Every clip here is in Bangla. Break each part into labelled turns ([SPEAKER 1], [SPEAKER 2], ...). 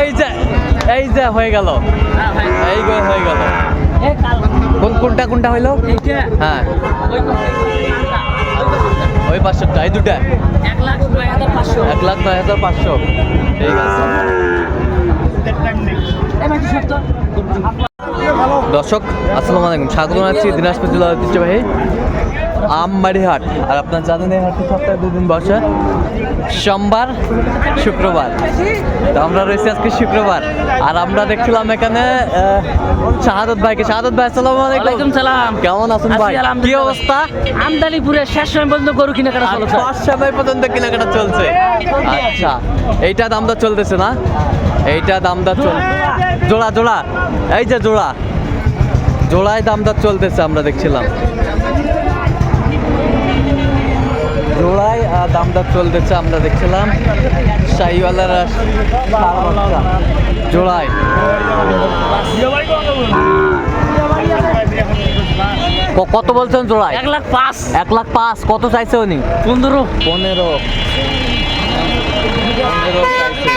[SPEAKER 1] এই যে এই যে হয়ে গেল। এই হয়ে গেল। কোন, কোনটা কোনটা হইল? হ্যাঁ। ওই পাঁচশোটা, এই দুটা।
[SPEAKER 2] এক লাখ নয় হাজার পাঁচশো।
[SPEAKER 1] এক লাখ নয় হাজার পাঁচশো ঠিক দর্শক, আসসালামু আলাইকুম। স্বাগত জানাচ্ছি দিনাজপুর জেলার ঐতিহ্যবাহী আমবাড়ি হাট। আর আপনার জানেন এই হাটটি সপ্তাহে দুদিন বসে। সোমবার শুক্রবার। তো আমরা রয়েছি আজকে শুক্রবার। আর আমরা দেখছিলাম এখানে শাহাদত ভাইকে। শাহাদত ভাই আসসালামু আলাইকুম।
[SPEAKER 2] সালাম।
[SPEAKER 1] কেমন আছেন ভাই? কি অবস্থা?
[SPEAKER 2] আমদানিপুরের শেষ সময় পর্যন্ত গরু কিনে কাটা চলছে।
[SPEAKER 1] পাঁচ সময় পর্যন্ত কেনাকাটা চলছে। আচ্ছা এইটা দামটা চলতেছে না? এইটা দামটা চল জোড়া জোড়া। এই যে জোড়া। জোড়ায় দামটা চলতেছে আমরা দেখছিলাম। জোড়ায় দামটা চলতেছে আমরা দেখছিলাম। শাহিওয়ালার জোড়ায়। কত বলছেন জোড়ায়?
[SPEAKER 2] এক লাখ পাঁচ।
[SPEAKER 1] এক লাখ পাঁচ। কত চাইছে উনি?
[SPEAKER 2] পনেরো।
[SPEAKER 1] পনেরো। পনেরো চাইছে।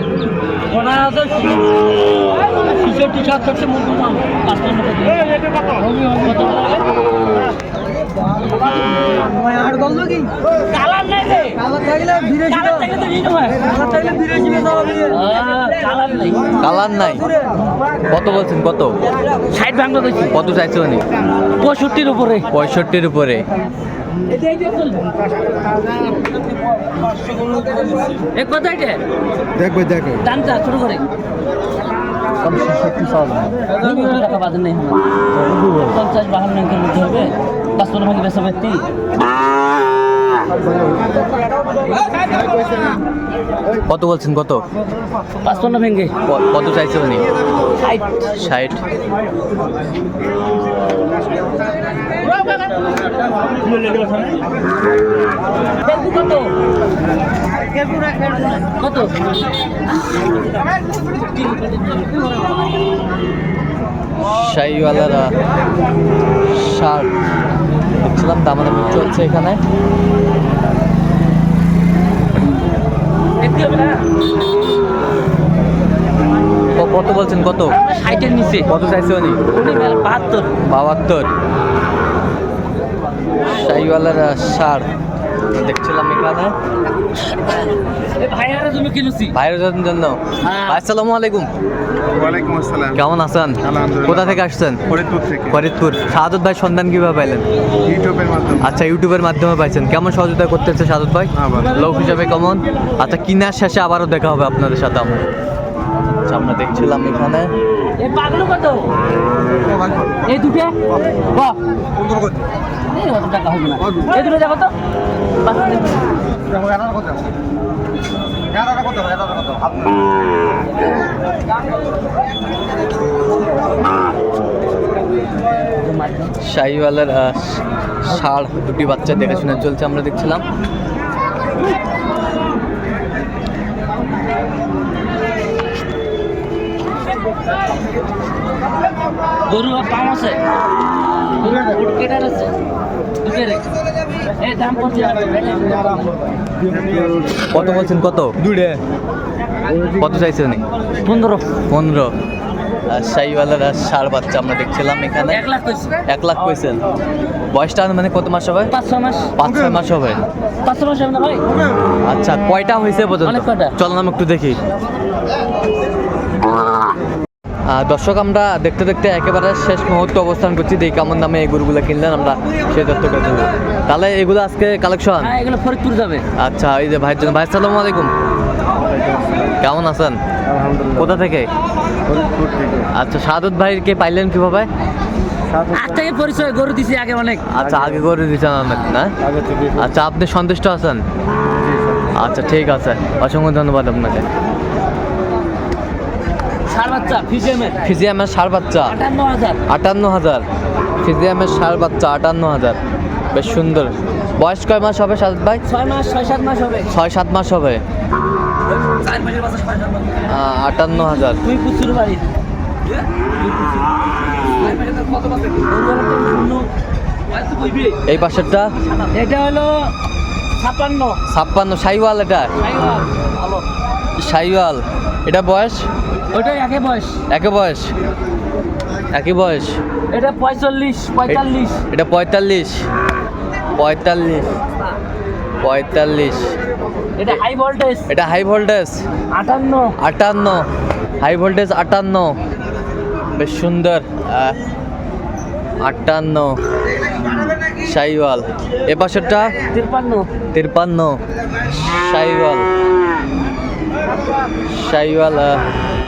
[SPEAKER 2] পাঁচ ভাঙিছে ভাঙিছে
[SPEAKER 3] কথা
[SPEAKER 2] ওনারা তো টি শার্ট থাকছে মুখ কালার নাই রে। কালার থাকলে ভিড়ে কালার থাকলে তো নিতে হয়। কালার থাকলে ভিড়ে জিবে কালার নাই।
[SPEAKER 1] কালার নাই। কত বলছেন কত?
[SPEAKER 2] ষাট ভাঙলো
[SPEAKER 1] কত চাইছে উনি?
[SPEAKER 2] পঁয়ষট্টির উপরে।
[SPEAKER 1] পঁয়ষট্টির উপরে।
[SPEAKER 2] এক কথা এটা?
[SPEAKER 3] দেখবে দেখো
[SPEAKER 2] দামটা ছোট করে। টাকা বাজার নেই পঞ্চাশ বাহান্ন মধ্যে হবে। পাঁচপন্ন ভাগে বেসা ব্যক্তি
[SPEAKER 1] কত বলছেন কত?
[SPEAKER 2] পাঁচপন্ন ভেঙ্গে।
[SPEAKER 1] কত চাইছে উনি?
[SPEAKER 2] ষাট।
[SPEAKER 1] ষাট।
[SPEAKER 2] কত?
[SPEAKER 1] শাহিওয়ালারা শার্ট দেখছিলাম দামাদামি চলছে এখানে। কত বলছেন কত?
[SPEAKER 2] ষাটের নিচে।
[SPEAKER 1] কত চাইছে উনি?
[SPEAKER 2] বাহাত্তর।
[SPEAKER 1] বাহাত্তর। সাইওয়ালারা শার্ট দেখছিলাম এখানে।
[SPEAKER 2] ভাইয়ারা তুমি কিনেছি।
[SPEAKER 1] বাইরের জন্য
[SPEAKER 2] হ্যাঁ।
[SPEAKER 1] আসসালামু আলাইকুম।
[SPEAKER 3] ওয়ালাইকুম আসসালাম।
[SPEAKER 1] কেমন আছেন? কোথা থেকে আসছেন?
[SPEAKER 3] ফরিদপুর থেকে।
[SPEAKER 1] ফরিদপুর। সাদত ভাই সন্ধান কীভাবে পাইলেন?
[SPEAKER 3] ইউটিউবের মাধ্যমে।
[SPEAKER 1] আচ্ছা ইউটিউবের মাধ্যমে পাইছেন। কেমন সহযোগিতা করতেছে সাদত ভাই?
[SPEAKER 3] হ্যাঁ,
[SPEAKER 1] লোক হিসাবে কেমন? আচ্ছা কিনার শেষে আবারও দেখা হবে আপনাদের সাথে আমার। আচ্ছা আমরা দেখছিলাম এখানে।
[SPEAKER 2] এই পাগলো কত? এই দুটো? বাহ। অত টাকা হবে না। এই দুটো দেখো তো। বাহ,
[SPEAKER 1] শাহিওয়ালের ষাঁড় দুটি বাচ্চা দেখাশোনা চলছে আমরা দেখছিলাম।
[SPEAKER 2] গরু আর পাম আছে। গরু আছে
[SPEAKER 1] কত বলছেন? কত?
[SPEAKER 3] দুইটা।
[SPEAKER 1] কত চাইছে উনি?
[SPEAKER 2] পনেরো।
[SPEAKER 1] পনেরো। শাহিওয়ালার সার বাচ্চা আমরা দেখছিলাম এখানে।
[SPEAKER 2] এক লাখ
[SPEAKER 1] এক লাখ কইছেন বয়সটা মানে কত মাস হবে?
[SPEAKER 2] পাঁচ ছ মাস।
[SPEAKER 1] পাঁচ ছয় মাস হবে।
[SPEAKER 2] পাঁচ ছ মাস হবে না ভাই?
[SPEAKER 1] আচ্ছা কয়টা হয়েছে পর্যন্ত। চলো আমি একটু দেখি। দর্শক আমরা দেখতে দেখতে একেবারে শেষ মুহূর্তে অবস্থান করছি। দেখি কেমন দামে এই গরুগুলো কিনলেন আমরা সেই তথ্যটা দেবো তাহলে এগুলো আজকে কালেকশন
[SPEAKER 2] হ্যাঁ এগুলো ফরিদপুর যাবে।
[SPEAKER 1] আচ্ছা এই যে ভাইয়ের জন্য। ভাই সালাম আলাইকুম। কেমন আছেন?
[SPEAKER 3] আলহামদুলিল্লাহ।
[SPEAKER 1] কোথা থেকে?
[SPEAKER 3] ফরিদপুর থেকে।
[SPEAKER 1] আচ্ছা সাদত ভাইকে পাইলেন কীভাবে?
[SPEAKER 2] আজ থেকে পরিচয় গরু দিছি আগে অনেক।
[SPEAKER 1] আচ্ছা আগে করে দিচ্ছেন অনেক না? আচ্ছা আপনি সন্তুষ্ট আছেন? আচ্ছা ঠিক আছে। অসংখ্য ধন্যবাদ আপনাকে। ফিজিয়ামের। সার বাচ্চা
[SPEAKER 2] আটান্ন হাজার।
[SPEAKER 1] ফিজিয়ামের সার বাচ্চা আটান্ন হাজার। বেশ সুন্দর। বয়স কয় মাস হবে সাত ভাই?
[SPEAKER 2] ছয় মাস ছয় সাত মাস হবে।
[SPEAKER 1] ছয় সাত মাস হবে। আটান্ন হাজার।
[SPEAKER 2] তুই পুচুর বাড়ি।
[SPEAKER 1] এই পাশেরটা?
[SPEAKER 2] এটা হলো ছাপান্ন
[SPEAKER 1] ছাপ্পান্ন সাইওয়াল এটা। সাইওয়াল। এটা বয়স?
[SPEAKER 2] ওটাই একে বয়স।
[SPEAKER 1] একে বয়স। একই বয়স।
[SPEAKER 2] এটা পঁয়তাল্লিশ পঁয়তাল্লিশ।
[SPEAKER 1] এটা পঁয়তাল্লিশ। পঁয়তাল্লিশ। পঁয়তাল্লিশ।
[SPEAKER 2] এটা হাই ভোল্টেজ
[SPEAKER 1] এটা হাই ভোল্টেজ
[SPEAKER 2] আটান্ন।
[SPEAKER 1] আটান্ন। হাই ভোল্টেজ আটান্ন। বেশ সুন্দর। আটান্ন। সাইওয়াল। এ পাশেরটা?
[SPEAKER 2] তিরপান্ন।
[SPEAKER 1] তিরপান্ন। সাইওয়াল। সাইওয়াল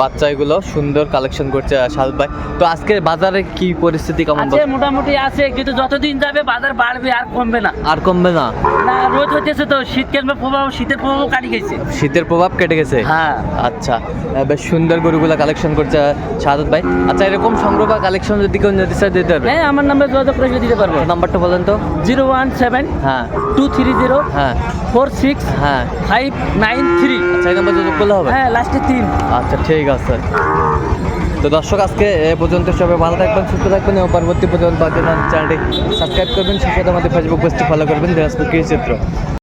[SPEAKER 1] বাচ্চা এগুলো সুন্দর কালেকশন করছে সাল ভাই। তো আজকে বাজারে কি পরিস্থিতি কেমন
[SPEAKER 2] আছে মোটামুটি আছে কিন্তু যতদিন যাবে বাজার বাড়বে আর কমবে না।
[SPEAKER 1] আর কমবে না?
[SPEAKER 2] না রোদ হইতেছে তো শীত কেনবে প্রভাব শীতের প্রভাব কাটি গেছে।
[SPEAKER 1] শীতের প্রভাব কেটে গেছে?
[SPEAKER 2] হ্যাঁ।
[SPEAKER 1] আচ্ছা বেশ সুন্দর গরুগুলা কালেকশন করছে সাদত ভাই। আচ্ছা এরকম সংগ্রহ বা কালেকশন যদি কেউ নিতে চায় দিতে পারবে?
[SPEAKER 2] হ্যাঁ আমার নামে যোগাযোগ করে দিতে পারব।
[SPEAKER 1] নাম্বারটা বলেন তো।
[SPEAKER 2] জিরো ওয়ান সেভেন
[SPEAKER 1] হ্যাঁ।
[SPEAKER 2] টু থ্রি জিরো
[SPEAKER 1] হ্যাঁ।
[SPEAKER 2] ফোর সিক্স
[SPEAKER 1] হ্যাঁ।
[SPEAKER 2] Five nine three.
[SPEAKER 1] আচ্ছা এই নাম্বার যোগাযোগ করলে হবে?
[SPEAKER 2] হ্যাঁ লাস্টে তিন।
[SPEAKER 1] আচ্ছা ঠিক আছে। তো দর্শক, আজকে এ পর্যন্ত সবাই ভালো থাকবেন, সুস্থ থাকবেন এবং পরবর্তী পর্যন্ত চ্যানেলটি। সাবস্ক্রাইব করবেন, সাথে আমাদের ফেসবুক পেজটি ফলো করবেন, দিনাজপুর চিত্র।